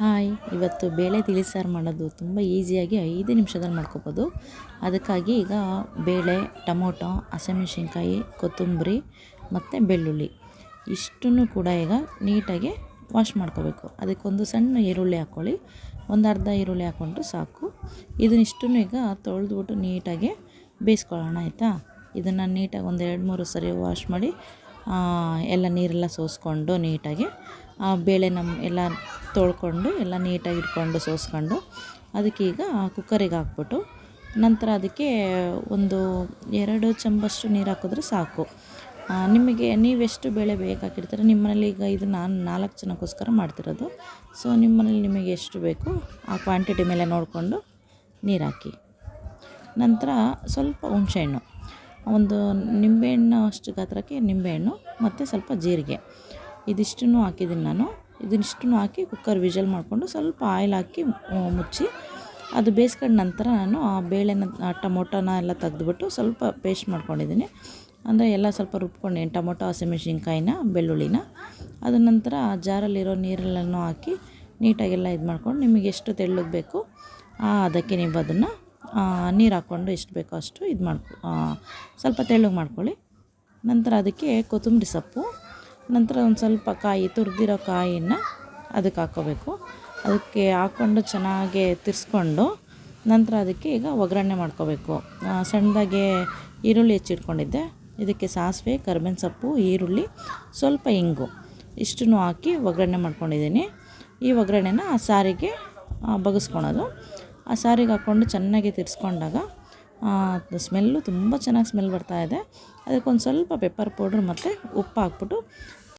Hi, ಇವತ್ತು ಬೇಳೆ ತಿಳಿಸಾರು ಮಾಡೋದು ತುಂಬ ಈಸಿಯಾಗಿ ಐದು ನಿಮಿಷದಲ್ಲಿ ಮಾಡ್ಕೋಬೋದು. ಅದಕ್ಕಾಗಿ ಈಗ ಬೇಳೆ, ಟೊಮೊಟೊ, ಹಸಿಮೆಣ್ಸಿನ್ಕಾಯಿ, ಕೊತ್ತಂಬರಿ ಮತ್ತು ಬೆಳ್ಳುಳ್ಳಿ ಇಷ್ಟನ್ನು ಕೂಡ ಈಗ ನೀಟಾಗಿ ವಾಶ್ ಮಾಡ್ಕೋಬೇಕು. ಅದಕ್ಕೊಂದು ಸಣ್ಣ ಈರುಳ್ಳಿ ಹಾಕ್ಕೊಳ್ಳಿ. ಒಂದು ಅರ್ಧ ಈರುಳ್ಳಿ ಹಾಕ್ಕೊಂಡ್ರೆ ಸಾಕು. ಇದನ್ನಿಷ್ಟನ್ನು ಈಗ ತೊಳೆದ್ಬಿಟ್ಟು ನೀಟಾಗಿ ಬೇಯಿಸ್ಕೊಳ್ಳೋಣ, ಆಯಿತಾ? ಇದನ್ನು ನೀಟಾಗಿ ಒಂದು ಎರಡು ಮೂರು ಸರಿ ವಾಶ್ ಮಾಡಿ ಎಲ್ಲ ನೀರೆಲ್ಲ ಸೋಸ್ಕೊಂಡು ನೀಟಾಗಿ ಆ ಬೇಳೆ ನಮ್ಮ ಎಲ್ಲ ತೊಳ್ಕೊಂಡು ಎಲ್ಲ ನೀಟಾಗಿ ಇಟ್ಕೊಂಡು ಸೋಸ್ಕೊಂಡು ಅದಕ್ಕೆ ಈಗ ಕುಕ್ಕರಿಗೆ ಹಾಕ್ಬಿಟ್ಟು ನಂತರ ಅದಕ್ಕೆ ಒಂದು ಎರಡು ಚಮಚಷ್ಟು ನೀರು ಹಾಕಿದ್ರೆ ಸಾಕು. ನಿಮಗೆ ನೀವೆಷ್ಟು ಬೇಳೆ ಬೇಕಾಗಿರ್ತೀರ ನಿಮ್ಮ ಮನೇಲಿ ಈಗ ಇದು ನಾನು ನಾಲ್ಕು ಜನಕ್ಕೋಸ್ಕರ ಮಾಡ್ತಿರೋದು. ಸೊ ನಿಮ್ಮನೇಲಿ ನಿಮಗೆ ಎಷ್ಟು ಬೇಕು ಆ ಕ್ವಾಂಟಿಟಿ ಮೇಲೆ ನೋಡಿಕೊಂಡು ನೀರು ಹಾಕಿ. ನಂತರ ಸ್ವಲ್ಪ ಹುಣಸೆಹಣ್ಣು. ಒಂದು ನಿಂಬೆಹಣ್ಣು ಅಷ್ಟು ಗಾತ್ರಕ್ಕೆ ನಿಂಬೆಹಣ್ಣು ಮತ್ತು ಸ್ವಲ್ಪ ಜೀರಿಗೆ. ಇದಿಷ್ಟನ್ನು ಹಾಕಿದ್ದೀನಿ ನಾನು. ಇದನ್ನಿಷ್ಟನ್ನು ಹಾಕಿ ಕುಕ್ಕರ್ ವಿಜಲ್ ಮಾಡಿಕೊಂಡು ಸ್ವಲ್ಪ ಆಯಿಲ್ ಹಾಕಿ ಮುಚ್ಚಿ, ಅದು ಬೇಯಿಸ್ಕೊಂಡ ನಂತರ ನಾನು ಆ ಬೇಳೆನ ಟೊಮೊಟೊನ ಎಲ್ಲ ತೆಗೆದುಬಿಟ್ಟು ಸ್ವಲ್ಪ ಪೇಸ್ಟ್ ಮಾಡ್ಕೊಂಡಿದ್ದೀನಿ. ಅಂದರೆ ಎಲ್ಲ ಸ್ವಲ್ಪ ರುಬ್ಕೊಂಡಿದ್ದೀನಿ ಟೊಮೊಟೊ ಹಸಿಮೆಣ್ಸಿನ್ಕಾಯಿನ ಬೆಳ್ಳುಳ್ಳಿನ. ಅದ ನಂತರ ಆ ಜಾರಲ್ಲಿರೋ ನೀರೆಲ್ಲನೂ ಹಾಕಿ ನೀಟಾಗೆಲ್ಲ ಇದು ಮಾಡ್ಕೊಂಡು ನಿಮಗೆ ಎಷ್ಟು ತೆಳ್ಳಗೆ ಬೇಕು ಅದಕ್ಕೆ ನೀವು ಅದನ್ನು ನೀರು ಹಾಕ್ಕೊಂಡು ಎಷ್ಟು ಬೇಕೋ ಅಷ್ಟು ಇದು ಮಾಡ್ಕೊ ಸ್ವಲ್ಪ ತೆಳ್ಳಗೆ ಮಾಡ್ಕೊಳ್ಳಿ. ನಂತರ ಅದಕ್ಕೆ ಕೊತ್ತಂಬರಿ ಸೊಪ್ಪು ನಂತರ ಒಂದು ಸ್ವಲ್ಪ ಕಾಯಿ, ತುರಿದಿರೋ ಕಾಯಿಯನ್ನು ಅದಕ್ಕೆ ಹಾಕ್ಕೋಬೇಕು. ಅದಕ್ಕೆ ಹಾಕ್ಕೊಂಡು ಚೆನ್ನಾಗಿ ತಿರ್ಸ್ಕೊಂಡು ನಂತರ ಅದಕ್ಕೆ ಈಗ ಒಗ್ಗರಣೆ ಮಾಡ್ಕೋಬೇಕು. ಸಣ್ಣದಾಗೆ ಈರುಳ್ಳಿ ಹೆಚ್ಚಿಟ್ಕೊಂಡಿದ್ದೆ. ಇದಕ್ಕೆ ಸಾಸಿವೆ, ಕರ್ಬೇವಿನ ಸೊಪ್ಪು, ಈರುಳ್ಳಿ, ಸ್ವಲ್ಪ ಇಂಗು ಇಷ್ಟನ್ನು ಹಾಕಿ ಒಗ್ಗರಣೆ ಮಾಡ್ಕೊಂಡಿದ್ದೀನಿ. ಈ ಒಗ್ಗರಣೆನ ಆ ಸಾರಿಗೆ ಬಗಸ್ಕೊಳೋದು. ಆ ಸಾರಿಗೆ ಹಾಕ್ಕೊಂಡು ಚೆನ್ನಾಗಿ ತಿರ್ಸ್ಕೊಂಡಾಗ ಸ್ಮೆಲ್ಲು ತುಂಬ ಚೆನ್ನಾಗಿ ಸ್ಮೆಲ್ ಬರ್ತಾಯಿದೆ ಅದಕ್ಕೊಂದು ಸ್ವಲ್ಪ ಪೆಪ್ಪರ್ ಪೌಡ್ರ್ ಮತ್ತು ಉಪ್ಪು ಹಾಕ್ಬಿಟ್ಟು